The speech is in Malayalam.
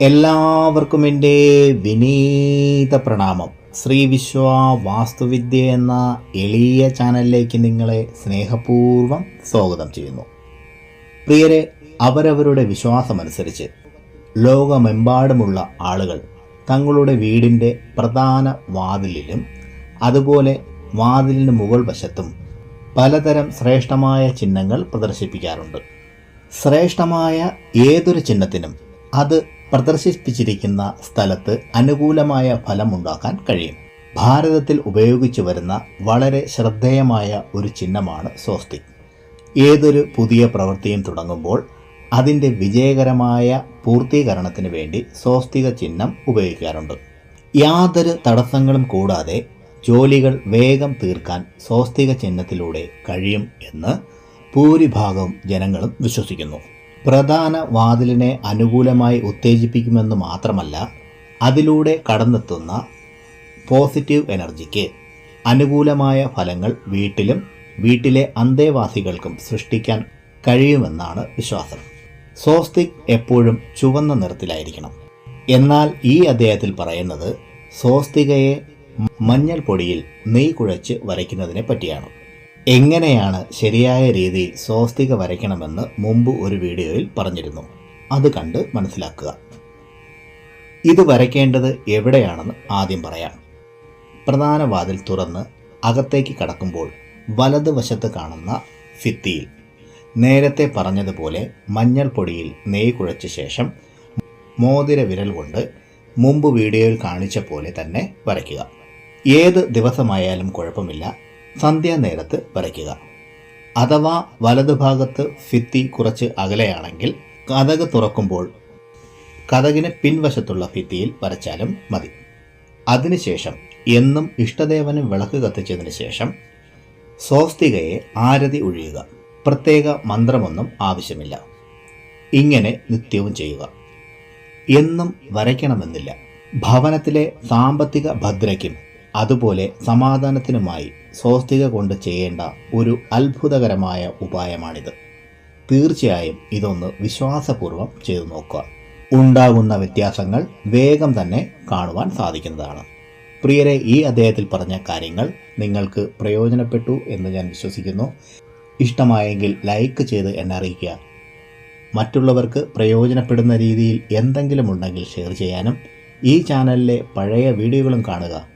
എല്ലാവർക്കും എന്റെ വിനീത പ്രണാമം. ശ്രീ വിശ്വ വാസ്തുവിദ്യ എന്ന എളിയ ചാനലിലേക്ക് നിങ്ങളെ സ്നേഹപൂർവം സ്വാഗതം ചെയ്യുന്നു. പ്രിയരെ അവരവരുടെ വിശ്വാസമനുസരിച്ച് ലോകമെമ്പാടുമുള്ള ആളുകൾ തങ്ങളുടെ വീടിന്റെ പ്രധാന വാതിലിലും അതുപോലെ വാതിലിന് മുകൾ വശത്തും പലതരം ശ്രേഷ്ഠമായ ചിഹ്നങ്ങൾ പ്രദർശിപ്പിക്കാറുണ്ട്. ശ്രേഷ്ഠമായ ഏതൊരു ചിഹ്നത്തിനും അത് പ്രദർശിപ്പിച്ചിരിക്കുന്ന സ്ഥലത്ത് അനുകൂലമായ ഫലമുണ്ടാക്കാൻ കഴിയും. ഭാരതത്തിൽ ഉപയോഗിച്ചു വരുന്ന വളരെ ശ്രദ്ധേയമായ ഒരു ചിഹ്നമാണ് സ്വസ്തിക്. ഏതൊരു പുതിയ പ്രവൃത്തിയും തുടങ്ങുമ്പോൾ അതിന്റെ വിജയകരമായ പൂർത്തീകരണത്തിന് വേണ്ടി സ്വസ്തിക ചിഹ്നം ഉപയോഗിക്കാറുണ്ട്. യാതൊരു തടസ്സങ്ങളും കൂടാതെ ജോലികൾ വേഗം തീർക്കാൻ സ്വസ്തിക ചിഹ്നത്തിലൂടെ കഴിയും എന്ന് ഭൂരിഭാഗവും ജനങ്ങളും വിശ്വസിക്കുന്നു. പ്രധാന വാതിലിനെ അനുകൂലമായി ഉത്തേജിപ്പിക്കുമെന്ന് മാത്രമല്ല അതിലൂടെ കടന്നെത്തുന്ന പോസിറ്റീവ് എനർജിക്ക് അനുകൂലമായ ഫലങ്ങൾ വീട്ടിലും വീട്ടിലെ അന്തേവാസികൾക്കും സൃഷ്ടിക്കാൻ കഴിയുമെന്നാണ് വിശ്വാസം. സോസ്തിക് എപ്പോഴും ചുവന്ന നിറത്തിലായിരിക്കണം. എന്നാൽ ഈ അദ്ദേഹത്തിൽ പറയുന്നത് സോസ്തികയെ മഞ്ഞൾ പൊടിയിൽ നെയ് കുഴച്ച് വരയ്ക്കുന്നതിനെ പറ്റിയാണ്. എങ്ങനെയാണ് ശരിയായ രീതി സ്വസ്തിക വരയ്ക്കണമെന്ന് മുമ്പ് ഒരു വീഡിയോയിൽ പറഞ്ഞിരുന്നു. അത് കണ്ട് മനസ്സിലാക്കുക. ഇത് വരയ്ക്കേണ്ടത് എവിടെയാണെന്ന് ആദ്യം പറയാം. പ്രധാന വാതിൽ തുറന്ന് അകത്തേക്ക് കടക്കുമ്പോൾ വലതുവശത്ത് കാണുന്ന ഫിത്തിയിൽ നേരത്തെ പറഞ്ഞതുപോലെ മഞ്ഞൾ പൊടിയിൽ നെയ് കുഴച്ച ശേഷം മോതിര വിരൽ കൊണ്ട് മുമ്പ് വീഡിയോയിൽ കാണിച്ച പോലെ തന്നെ വരയ്ക്കുക. ഏത് ദിവസമായാലും കുഴപ്പമില്ല. സന്ധ്യാനേരത്ത് വരയ്ക്കുക. അഥവാ വലതുഭാഗത്ത് ഫിത്തി കുറച്ച് അകലെയാണെങ്കിൽ കഥക് തുറക്കുമ്പോൾ കഥകിന് പിൻവശത്തുള്ള ഭിത്തിയിൽ വരച്ചാലും മതി. അതിനുശേഷം എന്നും ഇഷ്ടദേവന് വിളക്ക് കത്തിച്ചതിന് ശേഷം സ്വസ്തികയെ ആരതി ഒഴിയുക. പ്രത്യേക മന്ത്രമൊന്നും ആവശ്യമില്ല. ഇങ്ങനെ നിത്യവും ചെയ്യുക. എന്നും വരയ്ക്കണമെന്നില്ല. ഭവനത്തിലെ സാമ്പത്തിക ഭദ്രയ്ക്കും അതുപോലെ സമാധാനത്തിനുമായി സ്വസ്തിക കൊണ്ട് ചെയ്യേണ്ട ഒരു അത്ഭുതകരമായ ഉപായമാണിത്. തീർച്ചയായും ഇതൊന്ന് വിശ്വാസപൂർവം ചെയ്തു നോക്കുക. ഉണ്ടാകുന്ന വ്യത്യാസങ്ങൾ വേഗം തന്നെ കാണുവാൻ സാധിക്കുന്നതാണ്. പ്രിയരെ ഈ അദ്ദേഹത്തിൽ പറഞ്ഞ കാര്യങ്ങൾ നിങ്ങൾക്ക് പ്രയോജനപ്പെട്ടു എന്ന് ഞാൻ വിശ്വസിക്കുന്നു. ഇഷ്ടമായെങ്കിൽ ലൈക്ക് ചെയ്ത് എന്നെ അറിയിക്കുക. മറ്റുള്ളവർക്ക് പ്രയോജനപ്പെടുന്ന രീതിയിൽ എന്തെങ്കിലും ഉണ്ടെങ്കിൽ ഷെയർ ചെയ്യാനും ഈ ചാനലിലെ പഴയ വീഡിയോകളും കാണുക.